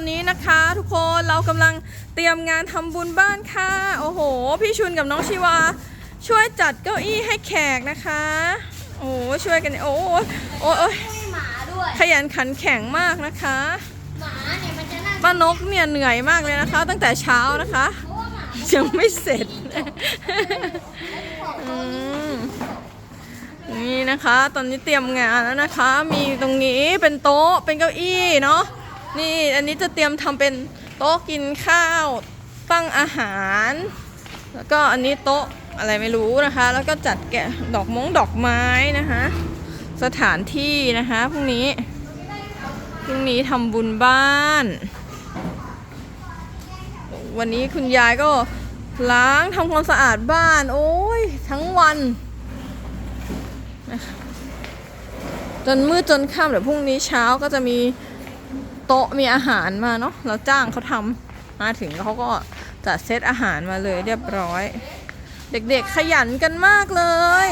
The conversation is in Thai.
อนนี้นะคะ ทุกคนเรากำลังเตรียมงานทำบุญบ้านค่ะ โอ้โห พี่ชุนกับน้องชีวา ช่วยจัดเก้าอี้ให้แขกนะคะ โอ้โหช่วยกันโอ้โหโอ้ยโอ้ยให้หมาด้วย ขยันขันแข็งมากนะคะหมาเนี่ยมันจะนั่งป้านกเนี่ยเหนื่อยมากเลยนะคะ ตั้งแต่เช้านะคะ เพราะว่าหมายังไม่เสร็จ อืมนี่นะคะ ตอนนี้เตรียมงานแล้วนะคะ มีตรงนี้เป็นโต๊ะเป็นเก้าอี้เนาะ นี่อันนี้จะเตรียมทำเป็นโต๊ะกินข้าวตั้งอาหาร แล้วก็อันนี้โต๊ะอะไรไม่รู้นะคะ แล้วก็จัดแกะดอกมงดอกไม้นะคะ สถานที่นะคะพรุ่งนี้พรุ่งนี้ทำบุญบ้าน วันนี้คุณยายก็ล้างทำความสะอาดบ้าน โอ้ยทั้งวัน จนมืดจนค่ำเดี๋ยวพรุ่งนี้เช้าก็จะมี โต๊ะมีอาหารมาเนาะเราจ้างเขาทำมาถึงเขาก็จัดเซตอาหารมาเลยเรียบร้อย เด็กๆขยันกันมากเลย